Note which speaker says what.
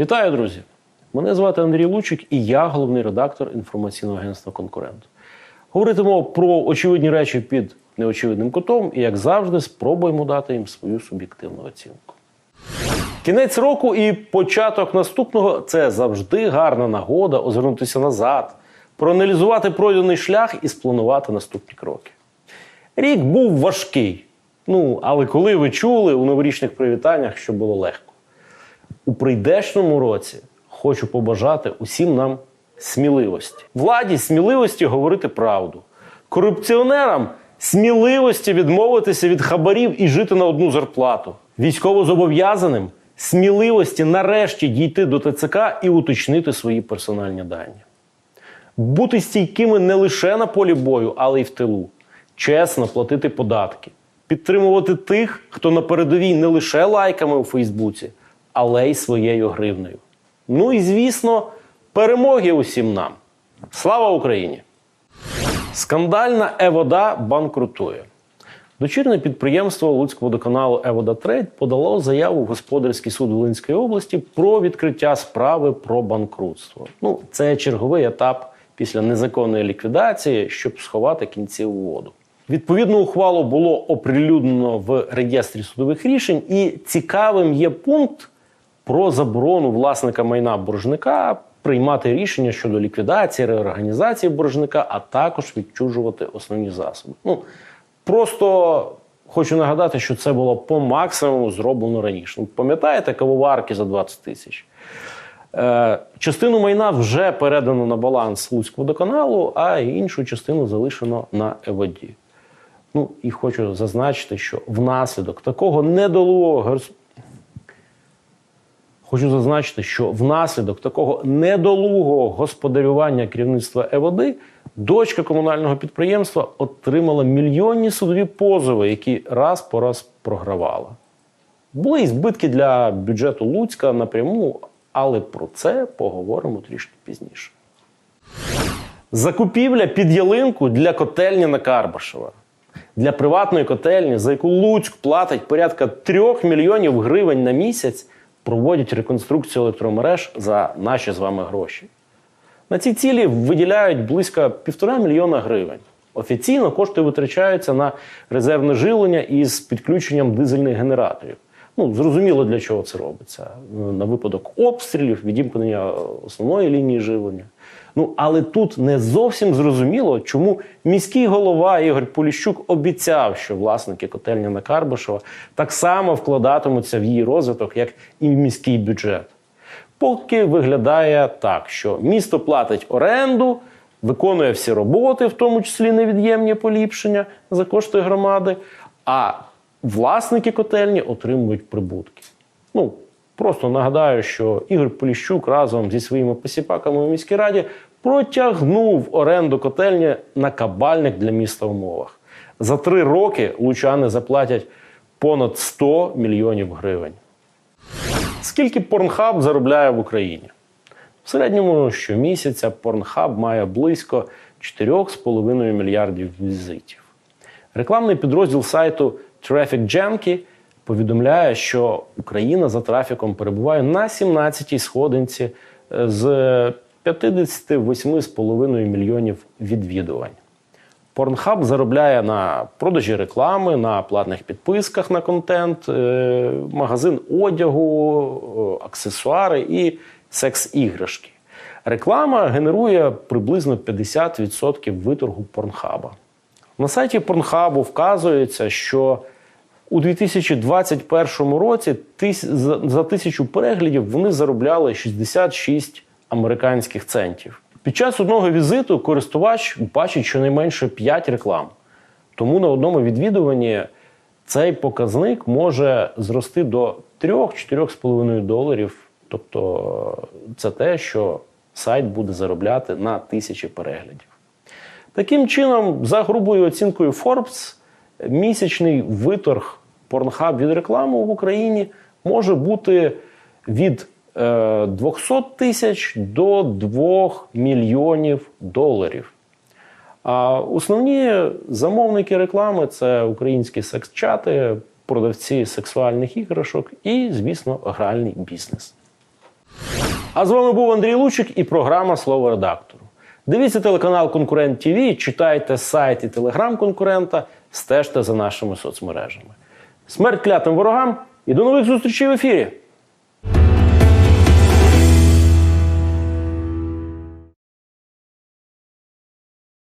Speaker 1: Вітаю, друзі! Мене звати Андрій Лучик і я головний редактор інформаційного агентства Конкурент. Говоритимо про очевидні речі під неочевидним кутом і, як завжди, спробуємо дати їм свою суб'єктивну оцінку. Кінець року і початок наступного це завжди гарна нагода озирнутися назад, проаналізувати пройдений шлях і спланувати наступні кроки. Рік був важкий. Ну, але коли ви чули у новорічних привітаннях, що було легко? У прийдешньому році хочу побажати усім нам сміливості. Владі сміливості говорити правду. Корупціонерам сміливості відмовитися від хабарів і жити на одну зарплату. Військовозобов'язаним сміливості нарешті дійти до ТЦК і уточнити свої персональні дані. Бути стійкими не лише на полі бою, але й в тилу. Чесно платити податки, підтримувати тих, хто на передовій не лише лайками у Фейсбуці, але й своєю гривнею. Ну і звісно, перемоги усім нам. Слава Україні! Скандальна Евода банкрутує. Дочірне підприємство Луцького водоканалу Евода Трейд подало заяву в господарський суд Волинської області про відкриття справи про банкрутство. Ну, це черговий етап після незаконної ліквідації, щоб сховати кінці у воду. Відповідну ухвалу було оприлюднено в реєстрі судових рішень, і цікавим є пункт про заборону власника майна боржника приймати рішення щодо ліквідації, реорганізації боржника, а також відчужувати основні засоби. Ну просто хочу нагадати, що це було по максимуму зроблено раніше. Ну, пам'ятаєте кавоварки за 20 тисяч? Е, частину майна вже передано на баланс Луцького водоканалу, а іншу частину залишено на Еводі. Ну і хочу зазначити, що внаслідок такого недолугого Хочу зазначити, що внаслідок такого недолугого господарювання керівництва Еводи дочка комунального підприємства отримала мільйонні судові позови, які раз по раз програвала. Були і збитки для бюджету Луцька напряму, але про це поговоримо трішки пізніше. Закупівля під ялинку для котельні на Карбашева. Для приватної котельні, за яку Луцьк платить порядка 3 мільйонів гривень на місяць, проводять реконструкцію електромереж за наші з вами гроші. На ці цілі виділяють близько півтора мільйона гривень. Офіційно кошти витрачаються на резервне жилення із підключенням дизельних генераторів. Ну, зрозуміло, для чого це робиться. На випадок обстрілів, відімкнення основної лінії живлення. Ну, але тут не зовсім зрозуміло, чому міський голова Ігор Поліщук обіцяв, що власники котельні на Карбашева так само вкладатимуться в її розвиток, як і в міський бюджет. Поки виглядає так, що місто платить оренду, виконує всі роботи, в тому числі невід'ємні поліпшення за кошти громади, а власники котельні отримують прибутки. Ну, просто нагадаю, що Ігор Поліщук разом зі своїми посіпаками у міській раді протягнув оренду котельні на кабальних для міста умовах. За три роки лучани заплатять понад 100 мільйонів гривень. Скільки Порнхаб заробляє в Україні? В середньому щомісяця Порнхаб має близько 4,5 мільярдів візитів. Рекламний підрозділ сайту Traffic Junkie повідомляє, що Україна за трафіком перебуває на 17-й сходинці е, з 58,5 мільйонів відвідувань. Порнхаб заробляє на продажі реклами, на платних підписках на контент, е, магазин одягу, е, аксесуари і секс-іграшки. Реклама генерує приблизно 50% виторгу Порнхаба. На сайті Порнхабу вказується, що у 2021 році за тисячу переглядів вони заробляли 66 американських центів. Під час одного візиту користувач бачить щонайменше 5 реклам. Тому на одному відвідуванні цей показник може зрости до 3-4,5 доларів. Тобто це те, що сайт буде заробляти на тисячі переглядів. Таким чином, за грубою оцінкою Forbes, місячний виторг Pornhub від реклами в Україні може бути від е, 200 тисяч до 2 мільйонів доларів. А основні замовники реклами це українські секс-чати, продавці сексуальних іграшок і, звісно, гральний бізнес. А з вами був Андрій Лучик і програма Слово редактору. Дивіться телеканал Конкурент ТВ, читайте сайт і телеграм конкурента, стежте за нашими соцмережами. Смерть клятим ворогам і до нових зустрічей в ефірі!